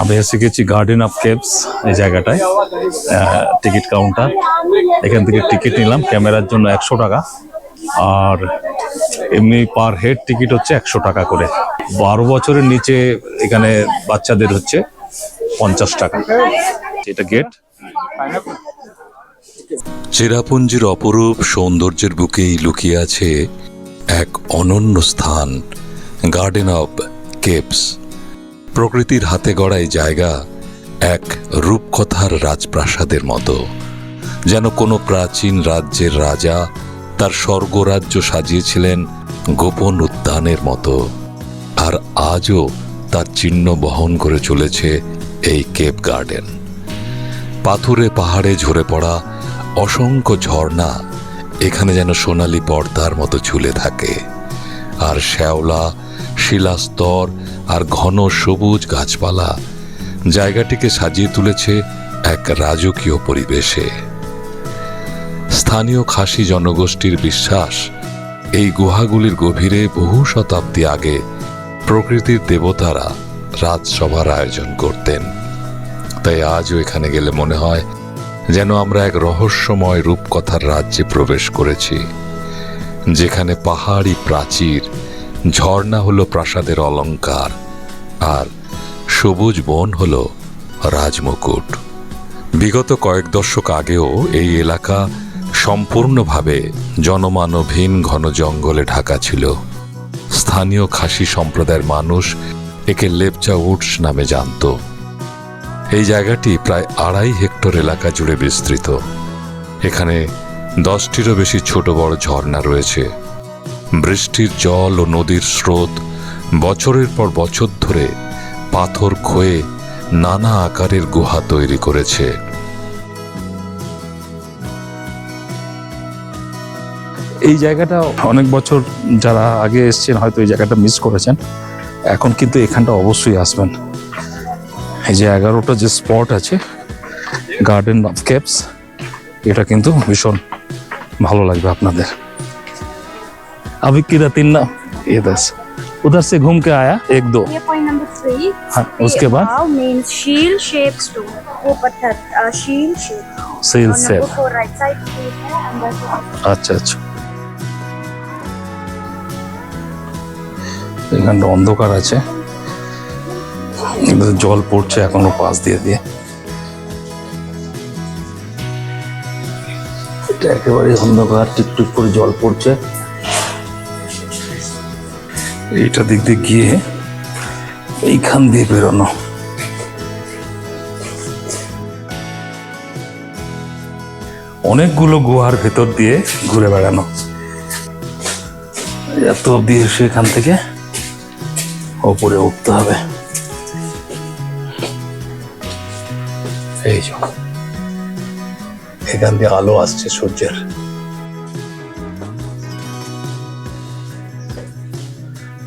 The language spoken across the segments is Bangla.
আমি এসে গেছি গার্ডেন অফ কেপস এই জায়গাটায় টিকিট কাউন্টার। এখান থেকে টিকিট নিলাম, ক্যামেরার জন্য একশো টাকা। আর এমনি পার হেড টিকিট হচ্ছে একশো টাকা করে। বারো বছরের নিচে এখানে বাচ্চাদের হচ্ছে পঞ্চাশ টাকা। এটা গেট চেরাপুঞ্জির অপরূপ সৌন্দর্যের বুকেই লুকিয়ে আছে এক অনন্য স্থান গার্ডেন অব কেপস প্রকৃতির হাতে গড়া এই জায়গা এক রূপকথার রাজপ্রাসাদের মতো। যেন কোনো প্রাচীন রাজ্যের রাজা তার স্বর্গরাজ্য সাজিয়েছিলেন গোপন উদ্যানের মতো। আর আজও তার চিহ্ন বহন করে চলেছে এই কেপ গার্ডেন। পাথুরে পাহাড়ে ঝরে পড়া অসংখ্য ঝর্ণা এখানে যেন সোনালি পর্দার মতো ঝুলে থাকে। আর শ্যাওলা শিলাস্তর আর ঘন সবুজ গাছপালা জায়গাটিকে সাজিয়ে তুলেছে এক রাজকীয় পরিবেশে। স্থানীয় খাসি জনগোষ্ঠীর বিশ্বাস, এই গুহাগুলির গভীরে বহু শতাব্দী আগে প্রকৃতির দেবতারা রাজসভার আয়োজন করতেন। তাই আজও এখানে গেলে মনে হয় যেন আমরা এক রহস্যময় রূপকথার রাজ্যে প্রবেশ করেছি, যেখানে পাহাড়ি প্রাচীর ঝর্ণা হলো প্রাসাদের অলংকার আর সবুজ বন হল রাজমুকুট। বিগত কয়েক দশক আগেও এই এলাকা সম্পূর্ণভাবে জনমানবহীন ঘন জঙ্গলে ঢাকা ছিল। স্থানীয় খাসি সম্প্রদায়ের মানুষ একে লেপচা উডস নামে জানতো। এই জায়গাটি প্রায় আড়াই হেক্টর এলাকা জুড়ে বিস্তৃত। এখানে দশটিরও বেশি ছোট বড় ঝর্ণা রয়েছে। বৃষ্টির জল ও নদীর স্রোত বছরের পর বছর ধরে পাথর ক্ষয়ে নানা আকারের গুহা তৈরি করেছে। এই জায়গাটা অনেক বছর যারা আগে এসেছেন হয়তো এই জায়গাটা মিস করেছেন। এখন কিন্তু এখানটা অবশ্যই আসবেন। এই যে এগারোটা যে স্পট আছে গার্ডেন অফ কেপস এটা কিন্তু ভীষণ ভালো লাগবে আপনাদের। अभी किधर तीन ना ये दस उधर से घूम के आया एक दो ये पॉइंट नंबर थ्री हाँ, उसके बाद? मेन शील शेप स्टोन वो पत्थर शील शेप सेल और cell number four right side है अंदर से আচ্ছা আচ্ছা এখানটা অন্ধকার আছে এবার জল পড়ছে এখনো পাশ দিয়ে দিয়ে এটা একেবারে অন্ধকার টিকটিক করে জল পড়ছে এইটা দিক দিয়ে গিয়ে এইখান দিয়ে বেরোনো। অনেকগুলো গুহার ভেতর দিয়ে ঘুরে বেড়ানো। এত অব্দি এসে এখান থেকে ওপরে উঠতে হবে। এই এখান দিয়ে আলো আসছে সূর্যের।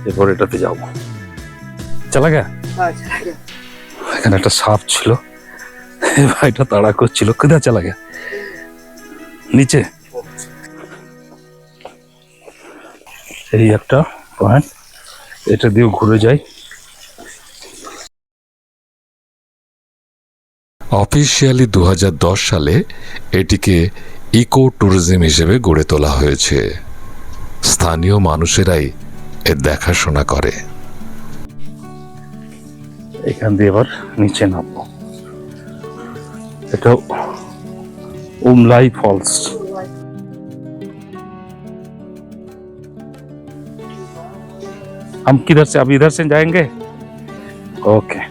এরপর এটাতে যাব। চালা গে? এখানে একটা সাপ ছিল। ভাইটা তাড়া করছিল। কোথায় চালা গে? নিচে। এই একটা পয়েন্ট এটা দিয়েও ঘুরে যাই। অফিসিয়ালি দু হাজার দশ সালে এটিকে ইকো ট্যুরিজম হিসেবে গড়ে তোলা হয়েছে। স্থানীয় মানুষেরাই এর দেখাশোনা করে এখান দিয়ে এবার নিচে নামবো এটা উমলাই ফলস हम किधर से अब इधर से जाएंगे ओके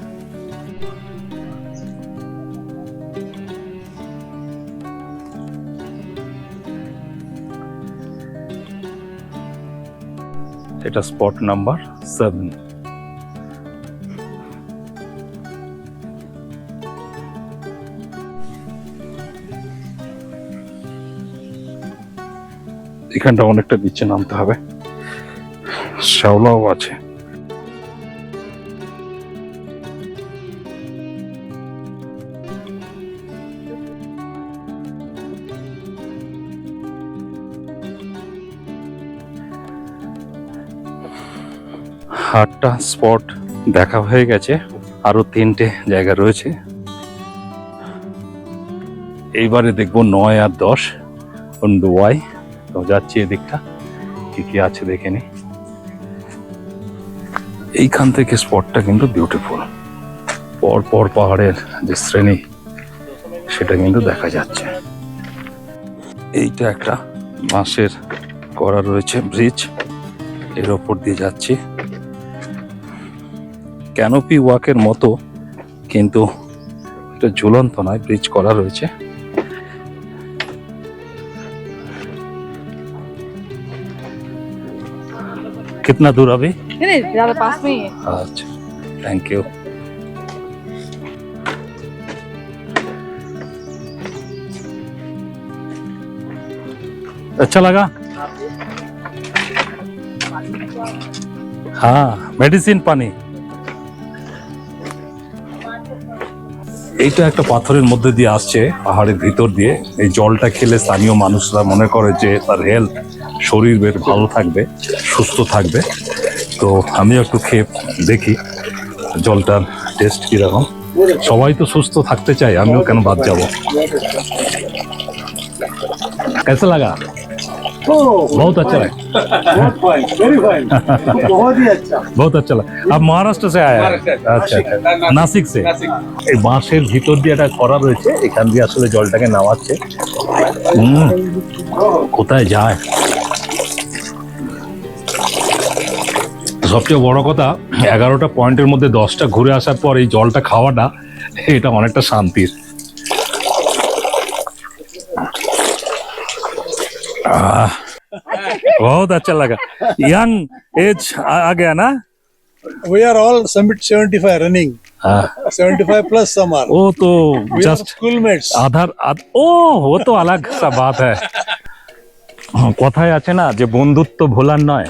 এটা স্পট নাম্বার সেভেন এখানটা অনেকটা নিচে নামতে হবে। শ্যাওলাও আছে। আটটা স্পট দেখা হয়ে গেছে। আরও তিনটে জায়গা রয়েছে। এইবারে দেখব নয় আর দশ। ওয়াই। তো যাচ্ছি এদিকটা। কি কি আছে দেখে নি। এইখান থেকে স্পটটা কিন্তু বিউটিফুল পর পর পাহাড়ের যে শ্রেণি, সেটা কিন্তু দেখা যাচ্ছে। এইটা একটা বাঁশের করা রয়েছে ব্রিজ। এর ওপর দিয়ে যাচ্ছি। ক্যানোপি ওয়াকের মতো কিন্তু এটা ঝুলন্ত নয় ব্রিজ করা রয়েছে कितना दूर अभी नहीं नहीं ज्यादा पास में ही है अच्छा थैंक यू अच्छा लगा हाँ মেডিসিন পানি এইটা একটা পাথরের মধ্যে দিয়ে আসছে, পাহাড়ের ভিতর দিয়ে। এই জলটা খেলে স্থানীয় মানুষরা মনে করে যে তার হেলথ শরীর বেশ ভালো থাকবে, সুস্থ থাকবে। তো আমিও একটু খেয়ে দেখি জলটার টেস্ট কীরকম। সবাই তো সুস্থ থাকতে চাই আমিও কেন বাদ যাব? কেসে লাগা? बहुत अच्छा लगा बहुत फाइन वेरी फाइन बहुत ही अच्छा बहुत अच्छा लगा आप महाराष्ट्र से आया है আচ্ছা আচ্ছা নাসিক সে এই বাঁশের ভিতর দিয়ে একটা করা রয়েছে এখান দিয়ে আসলে জলটাকে নামাচ্ছে হুম, কোথায় যায় সবচেয়ে বড় কথা এগারোটা পয়েন্টের মধ্যে দশটা ঘুরে আসার পর এই জলটা খাওয়াটা এটা অনেকটা শান্তির बहुत अच्छा लगा यंग एज आ, आ गया ना we are all summit 75 running हाँ, 75 plus some are वो तो we are जस्ट schoolmates আধার আধ- ও ও তো আলাগ সা বাত হ্যায় কথায় আছে না যে বন্ধুত্ব ভোলার নয়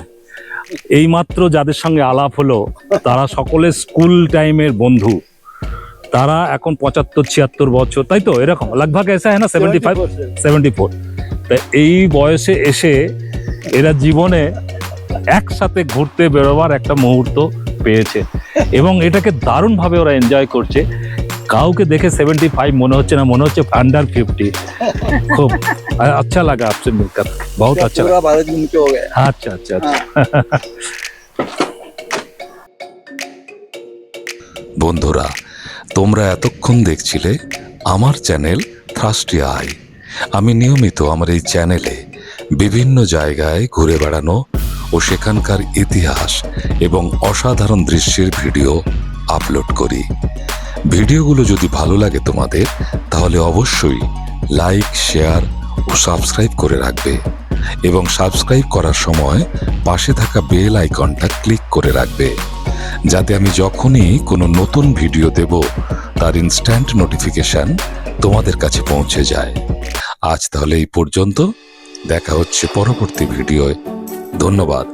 এইমাত্র যাদের সঙ্গে আলাপ হলো তারা সকলে স্কুল টাইমের বন্ধু তারা এখন পঁচাত্তর ছিয়াত্তর বছর তাই তো এরকম লাগভাগ এসা হ্যাঁ না সেভেন্টি ফাইভ সেভেন্টি ফোর তা এই বয়সে এসে এরা জীবনে একসাথে ঘুরতে বেরোবার একটা মুহূর্ত পেয়েছে। এবং এটাকে দারুণভাবে ওরা এনজয় করছে। কাউকে দেখে সেভেন্টি ফাইভ মনে হচ্ছে না মনে হচ্ছে আন্ডার ফিফটি খুব আচ্ছা লাগা আপসে মিলকার বহুত আচ্ছা আচ্ছা আচ্ছা আচ্ছা। বন্ধুরা তোমরা এতক্ষণ দেখছিলে আমার চ্যানেল থ্রাস্টি আই আমি নিয়মিত আমার এই চ্যানেলে বিভিন্ন জায়গায় ঘুরে বেড়ানো ও সেখানকার ইতিহাস এবং অসাধারণ দৃশ্যের ভিডিও আপলোড করি। ভিডিওগুলো যদি ভালো লাগে তোমাদের, তাহলে অবশ্যই লাইক, শেয়ার ও সাবস্ক্রাইব করে রাখবে এবং সাবস্ক্রাইব করার সময় পাশে থাকা বেল আইকনটা ক্লিক করে রাখবে যাতে আমি যখনই কোনো নতুন ভিডিও দেব, তার ইনস্ট্যান্ট নোটিফিকেশন তোমাদের কাছে পৌঁছে যায়। আজ তাহলে এই পর্যন্ত। দেখা হচ্ছে পরবর্তী ভিডিওয়। ধন্যবাদ।